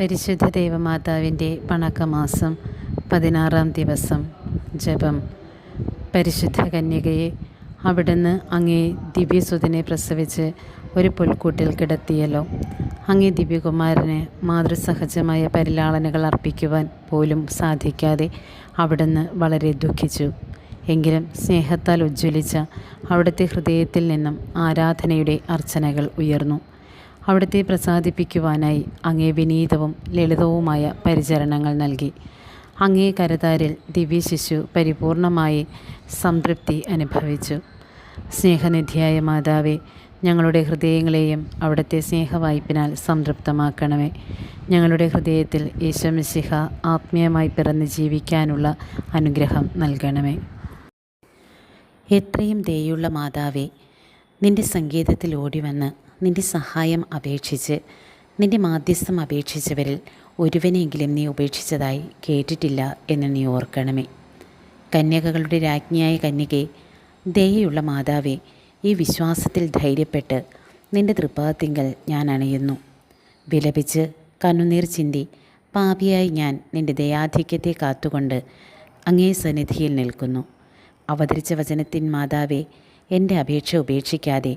പരിശുദ്ധ ദേവമാതാവിന്റെ പണക്കമാസം പതിനാറാം ദിവസം ജപം. പരിശുദ്ധ കന്യകയെ അവിടുന്ന് അങ്ങേ ദിവ്യസുതനെ പ്രസവിച്ച് ഒരു പുൽക്കൂട്ടിൽ കിടത്തിയല്ലോ. അങ്ങേ ദിവ്യകുമാരന് മാതൃസഹജമായ പരിലാളനകൾ അർപ്പിക്കുവാൻ പോലും സാധിക്കാതെ അവിടുന്ന് വളരെ ദുഃഖിച്ചു. എങ്കിലും സ്നേഹത്താൽ ഉജ്ജ്വലിച്ച അവിടുത്തെ ഹൃദയത്തിൽ നിന്നും ആരാധനയുടെ അർച്ചനകൾ ഉയർന്നു. അവിടുത്തെ പ്രസാദിപ്പിക്കുവാനായി അങ്ങേ വിനീതവും ലളിതവുമായ പരിചരണങ്ങൾ നൽകി. അങ്ങേ കരതാരിൽ ദിവ്യശിശു പരിപൂർണമായി സംതൃപ്തി അനുഭവിച്ചു. സ്നേഹനിധിയായ മാതാവേ ഞങ്ങളുടെ ഹൃദയങ്ങളെയും അവിടുത്തെ സ്നേഹവായ്പിനാൽ സംതൃപ്തമാക്കണമേ. ഞങ്ങളുടെ ഹൃദയത്തിൽ ഈശ്വമിശിഹ ആത്മീയമായി പിറന്ന് ജീവിക്കാനുള്ള അനുഗ്രഹം നൽകണമേ. എത്രയും ദയുള്ള മാതാവേ നിന്റെ സംഗീതത്തിൽ ഓടിവന്ന് നിന്റെ സഹായം അപേക്ഷിച്ച് നിന്റെ മാധ്യസ്ഥം അപേക്ഷിച്ചവരിൽ ഒരുവനെങ്കിലും നീ ഉപേക്ഷിച്ചതായി കേട്ടിട്ടില്ല എന്ന് നീ ഓർക്കണമേ. കന്യകകളുടെ രാജ്ഞിയായ കന്യകെ ദയയുള്ള മാതാവേ ഈ വിശ്വാസത്തിൽ ധൈര്യപ്പെട്ട് നിന്റെ തൃപ്പാദത്തിങ്കൽ ഞാൻ അണയുന്നു. വിലപിച്ച് കണ്ണുനീർ ചിന്തി പാപിയായി ഞാൻ നിന്റെ ദയാധിക്യത്തെ കാത്തുകൊണ്ട് അങ്ങേ സന്നിധിയിൽ നിൽക്കുന്നു. അവതരിച്ച വചനത്തിൻ മാതാവേ എന്റെ അപേക്ഷ ഉപേക്ഷിക്കാതെ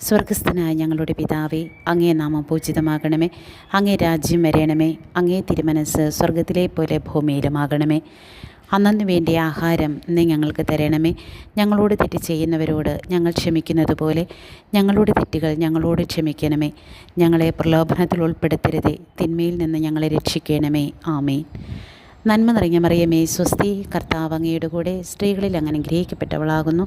സ്വർഗസ്ഥനായ ഞങ്ങളുടെ പിതാവേ അങ്ങേ നാമം പൂജിതമാകണമേ. അങ്ങേ രാജ്യം വരയണമേ അങ്ങേ തിരുമനസ് സ്വർഗത്തിലെ പോലെ ഭൂമിയിലുമാകണമേ. അന്നു വേണ്ടിയ ആഹാരം ഇന്ന് ഞങ്ങൾക്ക് തരണമേ. ഞങ്ങളോട് തെറ്റ് ചെയ്യുന്നവരോട് ഞങ്ങൾ ക്ഷമിക്കുന്നത് പോലെ ഞങ്ങളുടെ തെറ്റുകൾ ഞങ്ങളോട് ക്ഷമിക്കണമേ. ഞങ്ങളെ പ്രലോഭനത്തിൽ ഉൾപ്പെടുത്തരുതേ. തിന്മയിൽ നിന്ന് ഞങ്ങളെ രക്ഷിക്കണമേ. ആമേ നന്മ നിറഞ്ഞ മറിയമേ സ്വസ്തി കർത്താവ് അങ്ങയുടെ കൂടെ സ്ത്രീകളിൽ അങ്ങനെ അനുഗ്രഹിക്കപ്പെട്ടവളാകുന്നു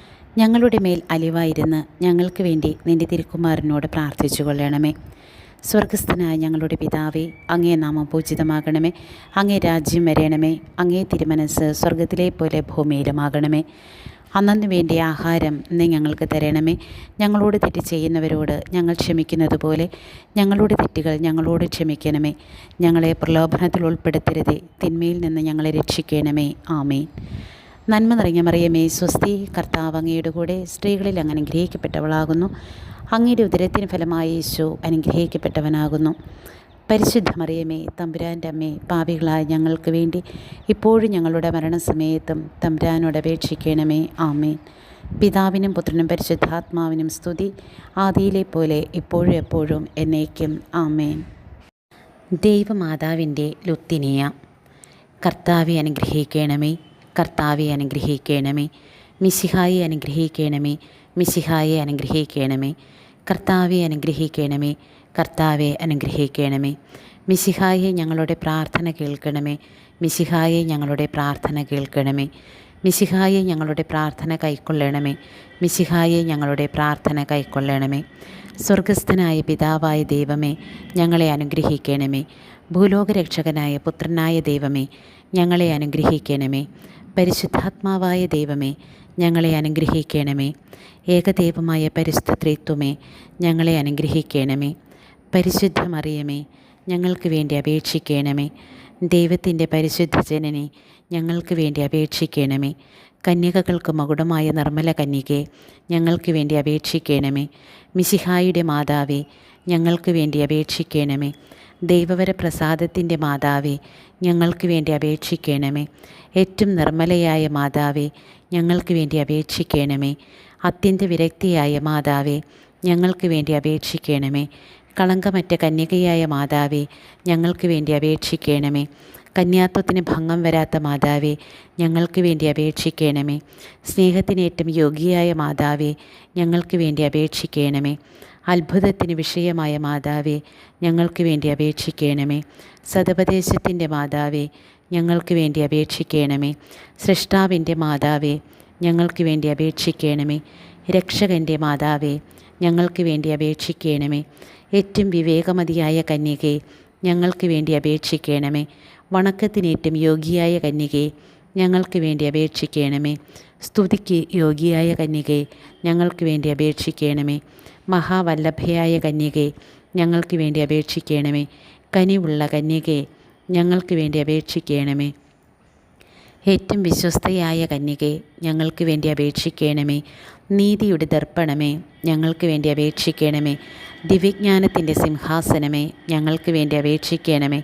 ഞങ്ങളുടെ മേൽ അലിവായിരുന്ന് ഞങ്ങൾക്ക് വേണ്ടി നിന്റെ തിരുക്കുമാരനോട് പ്രാർത്ഥിച്ചു കൊള്ളണമേ സ്വർഗസ്ഥനായ ഞങ്ങളുടെ പിതാവേ അങ്ങേ നാമം പൂജിതമാകണമേ. അങ്ങേ രാജ്യം വരയണമേ അങ്ങേ തിരുമനസ് സ്വർഗത്തിലെ പോലെ ഭൂമിയിലുമാകണമേ. അന്നു വേണ്ടിയ ആഹാരം നീ ഞങ്ങൾക്ക് തരണമേ. ഞങ്ങളോട് തെറ്റ് ചെയ്യുന്നവരോട് ഞങ്ങൾ ക്ഷമിക്കുന്നത് പോലെ ഞങ്ങളുടെ തെറ്റുകൾ ഞങ്ങളോട് ക്ഷമിക്കണമേ. ഞങ്ങളെ പ്രലോഭനത്തിൽ ഉൾപ്പെടുത്തരുതേ. തിന്മയിൽ നിന്ന് ഞങ്ങളെ രക്ഷിക്കണമേ. ആമേൻ. നന്മ നിറഞ്ഞ മറിയമേ സ്വസ്തി കർത്താവ് അങ്ങയുടെ കൂടെ സ്ത്രീകളിൽ അങ്ങ് അനുഗ്രഹിക്കപ്പെട്ടവളാകുന്നു. അങ്ങയുടെ ഉദരത്തിന് ഫലമായി യേശു അനുഗ്രഹിക്കപ്പെട്ടവനാകുന്നു. പരിശുദ്ധ മറിയമേ തമ്പുരാന്റെ അമ്മേ പാപികളായ ഞങ്ങൾക്ക് വേണ്ടി ഇപ്പോഴും ഞങ്ങളുടെ മരണസമയത്തും തമ്പുരാനോട് അപേക്ഷിക്കണമേ. ആമേൻ. പിതാവിനും പുത്രനും പരിശുദ്ധാത്മാവിനും സ്തുതി. ആദിയിലെ പോലെ ഇപ്പോഴും എപ്പോഴും എന്നേക്കും. ആമേൻ. ദൈവമാതാവിന്റെ ലുത്തിനിയ കർത്താവെ അനുഗ്രഹിക്കണമേ. കർത്താവെ അനുഗ്രഹിക്കണമേ. മിശിഹായെ അനുഗ്രഹിക്കണമേ. മിശിഹായെ അനുഗ്രഹിക്കണമേ. കർത്താവെ അനുഗ്രഹിക്കണമേ. കർത്താവെ അനുഗ്രഹിക്കണമേ. മിശിഹായെ ഞങ്ങളുടെ പ്രാർത്ഥന കേൾക്കണമേ. മിശിഹായെ ഞങ്ങളുടെ പ്രാർത്ഥന കേൾക്കണമേ. മിശിഹായെ ഞങ്ങളുടെ പ്രാർത്ഥന കൈക്കൊള്ളണമേ. മിശിഹായെ ഞങ്ങളുടെ പ്രാർത്ഥന കൈക്കൊള്ളണമേ. സ്വർഗസ്ഥനായ പിതാവായ ദൈവമേ ഞങ്ങളെ അനുഗ്രഹിക്കണമേ. ഭൂലോകരക്ഷകനായ പുത്രനായ ദൈവമേ ഞങ്ങളെ അനുഗ്രഹിക്കണമേ. പരിശുദ്ധാത്മാവായ ദൈവമേ ഞങ്ങളെ അനുഗ്രഹിക്കണമേ. ഏകദൈവമായ പരിശുദ്ധ ത്രിത്വമേ ഞങ്ങളെ അനുഗ്രഹിക്കണമേ. പരിശുദ്ധമറിയമേ ഞങ്ങൾക്ക് വേണ്ടി അപേക്ഷിക്കണമേ. ദൈവത്തിന്റെ പരിശുദ്ധ ജനനെ ഞങ്ങൾക്ക് വേണ്ടി അപേക്ഷിക്കണമേ. കന്യകകൾക്ക് മകുടമായ നിർമ്മല കന്യകെ ഞങ്ങൾക്ക് വേണ്ടി അപേക്ഷിക്കണമേ. മിശിഹായുടെ മാതാവേ ഞങ്ങൾക്ക് വേണ്ടി അപേക്ഷിക്കണമേ. ദൈവവര പ്രസാദത്തിന്റെ മാതാവേ ഞങ്ങൾക്ക് വേണ്ടി അപേക്ഷിക്കണമേ. ഏറ്റവും നിർമ്മലയായ മാതാവേ ഞങ്ങൾക്ക് വേണ്ടി അപേക്ഷിക്കണമേ. അത്യന്ത വിരക്തിയായ മാതാവേ ഞങ്ങൾക്ക് വേണ്ടി അപേക്ഷിക്കണമേ. കളങ്കമറ്റ കന്യകയായ മാതാവേ ഞങ്ങൾക്ക് വേണ്ടി അപേക്ഷിക്കണമേ. കന്യാത്വത്തിന് ഭംഗം വരാത്ത മാതാവേ ഞങ്ങൾക്ക് വേണ്ടി അപേക്ഷിക്കണമേ. സ്നേഹത്തിന് ഏറ്റവും യോഗ്യയായ മാതാവേ ഞങ്ങൾക്ക് വേണ്ടി അപേക്ഷിക്കണമേ. അത്ഭുതത്തിന് വിഷയമായ മാതാവേ ഞങ്ങൾക്ക് വേണ്ടി അപേക്ഷിക്കണമേ. സതുപദേശത്തിന്റെ മാതാവേ ഞങ്ങൾക്ക് വേണ്ടി അപേക്ഷിക്കണമേ. സൃഷ്ടാവിന്റെ മാതാവേ ഞങ്ങൾക്ക് വേണ്ടി അപേക്ഷിക്കണമേ. രക്ഷകന്റെ മാതാവേ ഞങ്ങൾക്ക് വേണ്ടി അപേക്ഷിക്കണമേ. ഏറ്റവും വിവേകമതിയായ കന്യകയെ ഞങ്ങൾക്ക് വേണ്ടി അപേക്ഷിക്കണമേ. വണക്കത്തിനേറ്റം യോഗിയായ കന്യകയെ ഞങ്ങൾക്ക് വേണ്ടി അപേക്ഷിക്കണമേ. സ്തുതിക്ക് യോഗിയായ കന്യകയെ ഞങ്ങൾക്ക് വേണ്ടി അപേക്ഷിക്കണമേ. മഹാവല്ലഭയായ കന്യകയെ ഞങ്ങൾക്ക് വേണ്ടി അപേക്ഷിക്കണമേ. കനിവുള്ള കന്യകയെ ഞങ്ങൾക്ക് വേണ്ടി അപേക്ഷിക്കണമേ. ഏറ്റവും വിശ്വസ്തയായ കന്യകയെ ഞങ്ങൾക്ക് വേണ്ടി അപേക്ഷിക്കണമേ. നീതിയുടെ ദർപ്പണമേ ഞങ്ങൾക്ക് വേണ്ടി അപേക്ഷിക്കണമേ. ദിവ്യജ്ഞാനത്തിന്റെ സിംഹാസനമേ ഞങ്ങൾക്ക് വേണ്ടി അപേക്ഷിക്കണമേ.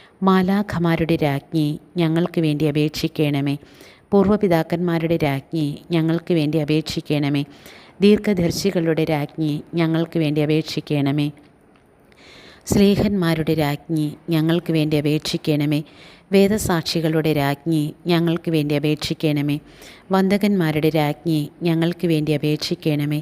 മാലാഖമാരുടെ രാജ്ഞി ഞങ്ങൾക്ക് വേണ്ടി അപേക്ഷിക്കണമേ. പൂർവപിതാക്കന്മാരുടെ രാജ്ഞി ഞങ്ങൾക്ക് വേണ്ടി അപേക്ഷിക്കണമേ. ദീർഘദർശികളുടെ രാജ്ഞി ഞങ്ങൾക്ക് വേണ്ടി അപേക്ഷിക്കണമേ. സ്നേഹന്മാരുടെ രാജ്ഞി ഞങ്ങൾക്ക് വേണ്ടി അപേക്ഷിക്കണമേ. വേദസാക്ഷികളുടെ രാജ്ഞി ഞങ്ങൾക്ക് വേണ്ടി അപേക്ഷിക്കണമേ. വന്ദകന്മാരുടെ രാജ്ഞി ഞങ്ങൾക്ക് വേണ്ടി അപേക്ഷിക്കണമേ.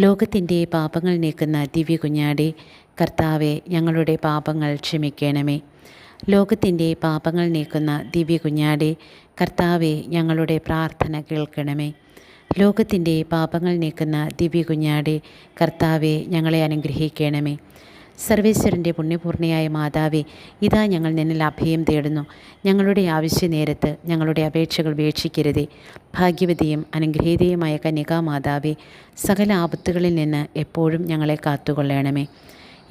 ലോകത്തിന്റെ പാപങ്ങൾ നീക്കുന്ന ദിവ്യ കുഞ്ഞാടി കർത്താവെ ഞങ്ങളുടെ പാപങ്ങൾ ക്ഷമിക്കണമേ. ലോകത്തിന്റെ പാപങ്ങൾ നീക്കുന്ന ദിവ്യ കുഞ്ഞാടി കർത്താവെ ഞങ്ങളുടെ പ്രാർത്ഥന കേൾക്കണമേ. ലോകത്തിന്റെ പാപങ്ങൾ നീക്കുന്ന ദിവ്യ കുഞ്ഞാടി കർത്താവെ ഞങ്ങളെ അനുഗ്രഹിക്കണമേ. സർവേശ്വരന്റെ പുണ്യപൂർണയായ മാതാവേ ഇതാ ഞങ്ങൾ നിന്നിൽ അഭയം തേടുന്നു. ഞങ്ങളുടെ ആവശ്യ നേരത്ത് ഞങ്ങളുടെ അപേക്ഷകൾ വീക്ഷിക്കരുതേ. ഭാഗ്യവതിയും അനുഗ്രഹീതയുമായ കന്യകാമാതാവേ സകല ആപത്തുകളിൽ നിന്ന് എപ്പോഴും ഞങ്ങളെ കാത്തുകൊള്ളണമേ.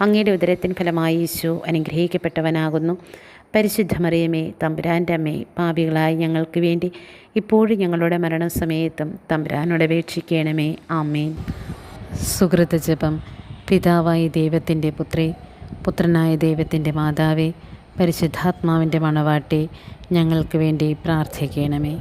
അങ്ങയുടെ ഉദരത്തിൻ ഫലമായി യേശു അനുഗ്രഹിക്കപ്പെട്ടവനാകുന്നു. പരിശുദ്ധ മറിയമേ തമ്പുരാന്റെ അമ്മേ പാപികളായ ഞങ്ങൾക്ക് വേണ്ടി ഇപ്പോഴും ഞങ്ങളുടെ മരണസമയത്തും തമ്പുരാനോട് അപേക്ഷിക്കണമേ. ആമേൻ. സുഹൃത ജപം. പിതാവായ ദൈവത്തിന്റെ പുത്രി പുത്രനായ ദൈവത്തിന്റെ മാതാവേ പരിശുദ്ധാത്മാവിന്റെ മണവാട്ടി ഞങ്ങൾക്ക് വേണ്ടി പ്രാർത്ഥിക്കണമേ.